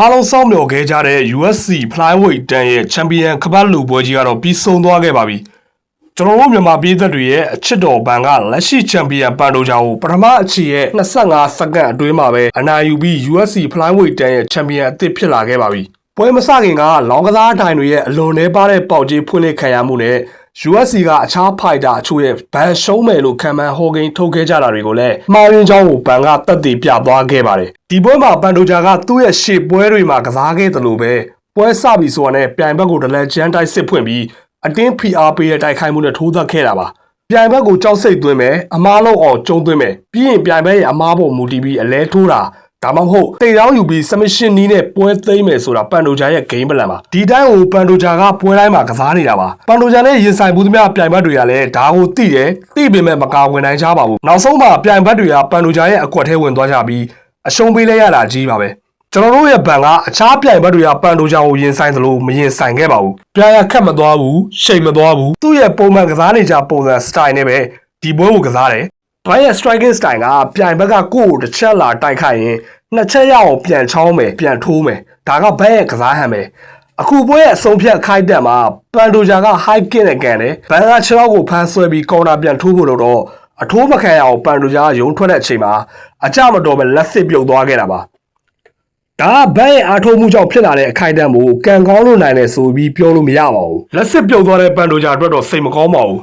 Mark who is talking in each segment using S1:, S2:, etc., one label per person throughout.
S1: အားလုံးစောင့်မျှော်ခဲ့ကြတဲ့ USC Flyweight တန်ရဲ့ချန်ပီယံကပတ်လူပွဲကြီးကတော့ပြီးဆုံးသွားခဲ့ပါပြီ။ကျွန်တော်တို့မြန်မာပြည်သက်တွေရဲ့အချစ်တော်ဘန်ကလက်ရှိချန်ပီယံပန်တိုဂျာကိုပထမအချီရဲ့25စက္ကန့်အတွင်းမှာပဲအနိုင်ယူပြီး USC Flyweight တန်ရဲ့ချန်ပီယံအသစ်ဖြစ်လာခဲ့ပါပြီ။ပွဲမစခင်ကလောင်ကစားတိုင်တွေရဲ့အလွန်နှဲပါတဲ့ပေါက်ကြီးဖွင့်လှစ်ခံရမှုနဲ့ USC ကအခြားဖိုက်တာအချို့ရဲ့ဘန်ရှုံးမယ်လို့ခံမှန်းဟော်ဂိန်းထုတ်ခဲ့ကြတာတွေကိုလည်းမှားရင်းချောင်းကိုဘန်ကတက်တည်ပြသွားခဲ့ပါတယ်ဒီပွဲမှာပန်တိုဂျာကသူ့ရဲ့ရှေ့ပွဲတွေမှာကစားခဲ့တယ်လို့ပဲပွဲစပြီဆိုတာနဲ့ပြိုင်ဘက်ကိုဒလက်ချန်တိုက်စစ်ဖွင့်ပြီးအတင်း PR ပေးတဲ့တိုက်ခိုက်မှုနဲ့ထိုးသက်ခဲ့တာပါပြိုင်ဘက်ကိုကြောက်စိတ်သွင်းမယ်အမားလုံးအောင်ကျုံသွင်းမယ်ပြီးရင်ပြိုင်ဘက်ရဲ့အမားပုံမူတည်ပြီးအလဲထိုးတာ ဒါမှမဟုတ်တိတ်တောင်းယူပြီး submission နီးနဲ့ပွဲသိမ်းမယ်ဆိုတာပန်တိုဂျာရဲ့ game plan ပါဒီတိုင်းကိုပန်တိုဂျာကပွဲတိုင်းမှာကစားနေတာပါပန်တိုဂျာနဲ့ရင်ဆိုင်မှုသမျှပြိုင်ဘက်တွေကလည်းဒါကိုသိတယ်သိပေမဲ့မကာဝင်နိုင်ကြပါဘူးနောက်ဆုံးမှာပြိုင်ဘက်တွေကပန်တိုဂျာရဲ့အကွက်ထဲဝင်သွားကြပြီးအရှုံးပေးလိုက်ရတာကြီးပါပဲကျွန်တော်တို့ရဲ့ဘန်ကအခြားပြိုင်ဘက်တွေကပန်တိုဂျာကိုရင်ဆိုင်သလိုမရင်ဆိုင်ခဲ့ပါဘူးပြိုင်ရခက်မသွားဘူးရှိန်မသွားဘူးသူ့ရဲ့ပုံမှန်ကစားနေကြပုံစံ style နဲ့ပဲဒီပွဲကိုကစားတယ် ဘိုင်းရဲ့ striking style ကပြိုင်ဘက်ကကိုယ့်ကိုတစ်ချက်လာတိုက်ခိုက်ရင်နှစ်ချက်ရအောင်ပြန်ချောင်းမယ်ပြန်ထိုးမယ်ဒါကဘက်ရဲ့ကစားဟန်ပဲအခုပွဲရဲ့အဆုံးဖြတ်ခိုက်တက်မှာပန်တိုဂျာက high kick နဲ့ကန်တယ်ဘန်ကခြေထောက်ကိုဖမ်းဆွဲပြီးကော်နာပြန်ထိုးဖို့လို့တော့အထိုးမခံရအောင်ပန်တိုဂျာကယုံထွက်တဲ့အချိန်မှာအကြမတော်ပဲလက်စစ်ပြုတ်သွားခဲ့တာပါဒါကဘက်ရဲ့အားထုတ်မှုကြောင့်ဖြစ်လာတဲ့အခိုက်အတန့်ကိုကန်ကောင်းလို့နိုင်တယ်ဆိုပြီးပြောလို့မရပါဘူးလက်စစ်ပြုတ်သွားတဲ့ပန်တိုဂျာအတွက်တော့စိတ်မကောင်းပါဘူး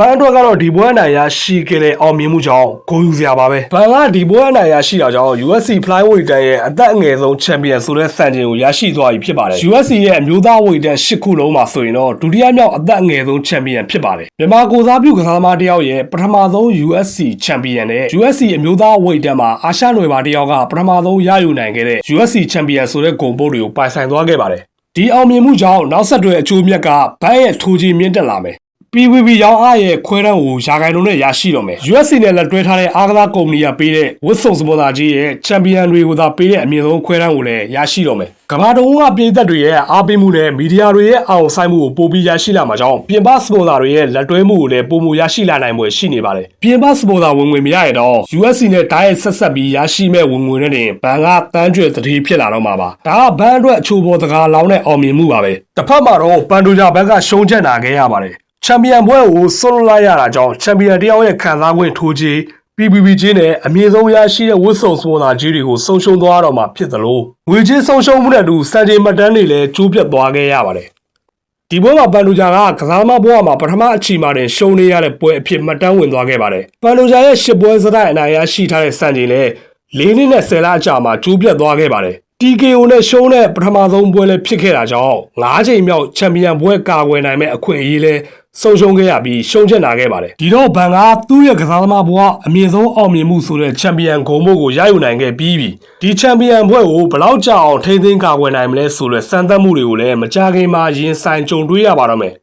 S1: ဘန်အတွက်ကတော့ဒီပွဲအနိုင်ရရှိခဲ့တဲ့အောင်မြင်မှုကြောင့်ဂုဏ်ယူစရာပါပဲဘန်ကဒီပွဲအနိုင်ရရှိတာကြောင့် UFC Flyweight တန်ရဲ့အသက်အငယ်ဆုံးချန်ပီယံဆိုတဲ့စံချိန်ကိုရရှိသွားပြီဖြစ်ပါတယ် UFC ရဲ့အမျိုးသားဝေတန်၈ခုလုံးမှာဆိုရင်တော့ဒုတိယမြောက်အသက်အငယ်ဆုံးချန်ပီယံဖြစ်ပါတယ်မြန်မာကိုယ်စားပြုကစားသမားတစ်ယောက်ရဲ့ပထမဆုံး UFC ချန်ပီယံနဲ့ UFC အမျိုးသားဝေတန်မှာအာရှနွယ်ပါတစ်ယောက်ကပထမဆုံးရယူနိုင်ခဲ့တဲ့ UFC ချန်ပီယံဆိုတဲ့ဂုဏ်ပုတ်တွေကိုပိုင်ဆိုင်သွားခဲ့ပါတယ်ဒီအောင်မြင်မှုကြောင့်နောက်ဆက်တွဲအကျိုးမြတ်ကဘန်ရဲ့ထိုးကြီးမြင့်တက်လာမယ် PVP ရောင်းအားရဲ့ခွဲတန်းကိုယာကိုင်လုံးနဲ့ရရှိတော့မယ် UFC နဲ့လက်တွဲထားတဲ့အားကစားကုမ္ပဏီကပေးတဲ့ဝတ်စုံစပွန်ဆာကြီးရဲ့ချန်ပီယံတွေကိုသာပေးတဲ့အမြင့်ဆုံးခွဲတန်းကိုလည်းရရှိတော့မယ်ကမ္ဘာတုံးကပြည်သက်တွေရဲ့အားပေးမှုနဲ့မီဒီယာတွေရဲ့အောင်ဆိုင်မှုကိုပိုပြီးရရှိလာမှာကြောင့်ပြင်ပစပွန်ဆာတွေရဲ့လက်တွဲမှုကိုလည်းပုံမူရရှိလာနိုင်မှုရှိနေပါတယ်ပြင်ပစပွန်ဆာဝင်ငွေမရရတော့ UFC နဲ့ဓာတ်ရိုက်ဆက်ဆက်ပြီးရရှိမဲ့ဝင်ငွေနဲ့တင်ဘန်ကတန်းကျွေတတိဖြစ်လာတော့မှာပါဒါကဘန်အတွက်အချိုးပေါ်တကားလောင်းတဲ့အောင်မြင်မှုပါပဲတစ်ဖက်မှာတော့ပန်တိုဂျာဘက်ကရှုံးချက်နာခဲ့ရပါတယ် ချန်ပီယံပွဲကိုဆွတ်လိုက်ရတာကြောင့်ချန်ပီယံတယောက်ရဲ့ခံစား권ထိုးကြီး PPP ချင်းနဲ့အမြင့်ဆုံးရရှိတဲ့ဝတ်စုံစပွန်ဆာကြီးတွေကိုဆုံးရှုံးသွားတော့မှာဖြစ်သလိုငွေချင်းဆုံးရှုံးမှုနဲ့အတူစံချိန်မှတ်တမ်းတွေလည်းကျိုးပြတ်သွားခဲ့ရပါတယ်ဒီပွဲမှာပန်လူဂျာကကစားသမားဘဝမှာပထမအချီမှာတင်ရှုံးနေရတဲ့ပွဲအဖြစ်မှတ်တမ်းဝင်သွားခဲ့ပါတယ်ပန်လူဂျာရဲ့ရှစ်ပွဲစတိုက်အနိုင်ရရှိထားတဲ့စံချိန်လည်း၄နှစ်နဲ့10လအကြာမှာကျိုးပြတ်သွားခဲ့ပါတယ် TKO နဲ့ရှုံးတဲ့ပထမဆုံးပွဲလည်းဖြစ်ခဲ့တာကြောင့်၅ချိန်မြောက်ချန်ပီယံပွဲကာကွယ်နိုင်မဲ့အခွင့်အရေးလည်းဆုံးရှုံးခဲ့ရပြီးရှုံးချက်နာခဲ့ပါတယ်ဒီတော့ဘန်ကသူ့ရဲ့ကစားသမားဘဝအမြင့်ဆုံးအောင်မြင်မှုဆိုတဲ့ချန်ပီယံဂုဏ်မို့ကိုရယူနိုင်ခဲ့ပြီးပြီဒီချန်ပီယံပွဲကိုဘယ်လောက်ကြာအောင်ထိန်းသိမ်းကာကွယ်နိုင်မလဲဆိုတဲ့စမ်းသပ်မှုတွေကိုလည်းမကြခင်မှာရင်ဆိုင်ကြုံတွေ့ရပါတော့မယ်